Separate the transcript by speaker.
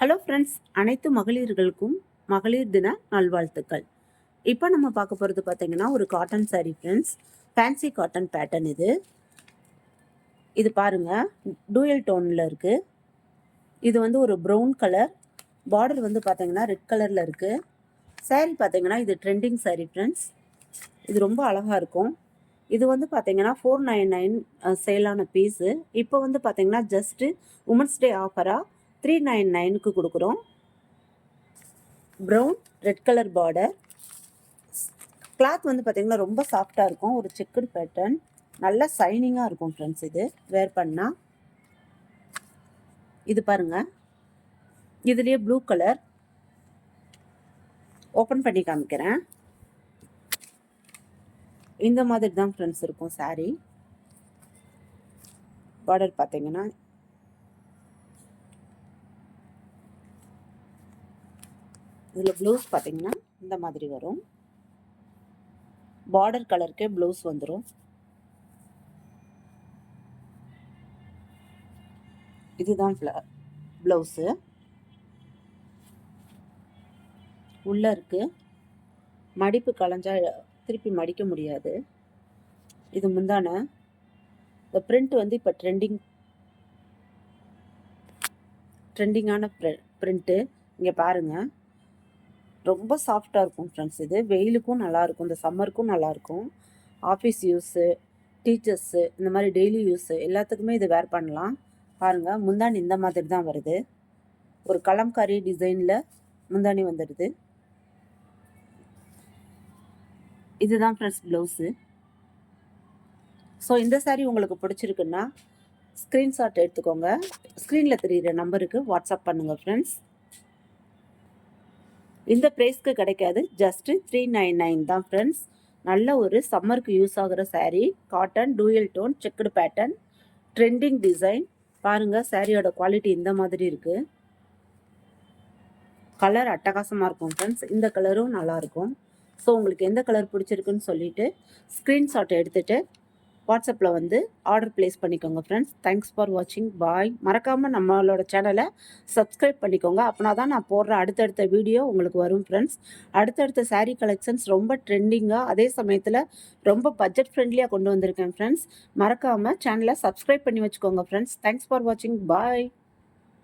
Speaker 1: Hello friends அனைத்து மகளிர்களுக்கும் மகளிர் தின நல்வாழ்த்துக்கள். இப்போ நம்ம பார்க்க போகிறது பார்த்தீங்கன்னா ஒரு cotton saree friends fancy cotton pattern இது. இது பாருங்கள் டூயல் டோனில் இருக்குது இது வந்து ஒரு ப்ரௌன் கலர் பார்டர் வந்து பார்த்தீங்கன்னா ரெட் கலரில் இருக்குது saree பார்த்தீங்கன்னா இது ட்ரெண்டிங் saree ஃப்ரெண்ட்ஸ் இது ரொம்ப அழகாக இருக்கும். இது வந்து பார்த்தீங்கன்னா ஃபோர் நைன் நைன் சேலான பீஸு இப்போ வந்து பார்த்தீங்கன்னா ஜஸ்ட்டு உமன்ஸ் டே ஆஃபராக த்ரீ நைன் நைனுக்கு கொடுக்குறோம். Brown red colour border cloth வந்து பார்த்தீங்கன்னா ரொம்ப சாஃப்டாக இருக்கும். ஒரு செக்குடு பேட்டர்ன் நல்லா சைனிங்காக இருக்கும் ஃப்ரெண்ட்ஸ் இது. வேர் பண்ணால் இது பாருங்கள் இதுலேயே ப்ளூ கலர் ஓப்பன் பண்ணி காமிக்கிறேன். இந்த மாதிரி தான் ஃப்ரெண்ட்ஸ் இருக்கும் saree. பார்டர் பார்த்தீங்கன்னா இதில் ப்ளவுஸ் பார்த்தீங்கன்னா இந்த மாதிரி வரும். பார்டர் கலருக்கே ப்ளவுஸ் வந்துடும் இதுதான் ப்ளவுஸு உள்ளே இருக்குது மடிப்பு களைஞ்சா திருப்பி மடிக்க முடியாது. இது முந்தான. இந்த பிரிண்ட் வந்து இப்போ ட்ரெண்டிங் ட்ரெண்டிங்கான பிரிண்ட்டு இங்கே பாருங்கள் ரொம்ப சாஃப்டாக இருக்கும் ஃப்ரெண்ட்ஸ் இது வெயிலுக்கும் நல்லாயிருக்கும் இந்த சம்மருக்கும் நல்லாயிருக்கும் ஆஃபீஸ் யூஸு டீச்சர்ஸு இந்த மாதிரி டெய்லி யூஸு எல்லாத்துக்குமே இது வேர் பண்ணலாம். பாருங்கள் முந்தாணி இந்த மாதிரி தான் வருது. ஒரு கலம்காரி டிசைனில் முந்தாணி வந்துடுது. இதுதான் ஃப்ரெண்ட்ஸ் ப்ளவுஸு ஸோ இந்த சாரீ உங்களுக்கு பிடிச்சிருக்குன்னா ஸ்க்ரீன்ஷாட் எடுத்துக்கோங்க. ஸ்க்ரீனில் தெரிகிற நம்பருக்கு வாட்ஸ்அப் பண்ணுங்கள் ஃப்ரெண்ட்ஸ் இந்த ப்ரைஸ்க்கு கிடைக்காது. ஜஸ்ட்டு த்ரீ நைன் நைன் தான் ஃப்ரெண்ட்ஸ் நல்ல ஒரு சம்மருக்கு யூஸ் ஆகுற sari cotton dual tone checked pattern trending design பாருங்கள் சாரியோட குவாலிட்டி இந்த மாதிரி இருக்குது கலர் அட்டகாசமாக இருக்கும் ஃப்ரெண்ட்ஸ் இந்த கலரும் நல்லாயிருக்கும் ஸோ உங்களுக்கு எந்த கலர் பிடிச்சிருக்குன்னு சொல்லிட்டு ஸ்க்ரீன்ஷாட் எடுத்துகிட்டு வாட்ஸ்அப்பில் வந்து ஆர்டர் ப்ளேஸ் பண்ணிக்கோங்க ஃப்ரெண்ட்ஸ் தேங்க்ஸ் ஃபார் வாட்சிங் பாய் மறக்காமல் நம்மளோட சேனலை சப்ஸ்கிரைப் பண்ணிக்கோங்க. அப்படின்னா தான் நான் போடுற அடுத்தடுத்த வீடியோ உங்களுக்கு வரும் ஃப்ரெண்ட்ஸ் அடுத்தடுத்த சாரீ கலெக்ஷன்ஸ் ரொம்ப ட்ரெண்டிங்காக அதே சமயத்தில் ரொம்ப பட்ஜெட் ஃப்ரெண்ட்லியாக கொண்டு வந்திருக்கேன் ஃப்ரெண்ட்ஸ் மறக்காமல் சேனலை சப்ஸ்கிரைப் பண்ணி வச்சுக்கோங்க ஃப்ரெண்ட்ஸ் தேங்க்ஸ் ஃபார் வாட்சிங் பாய்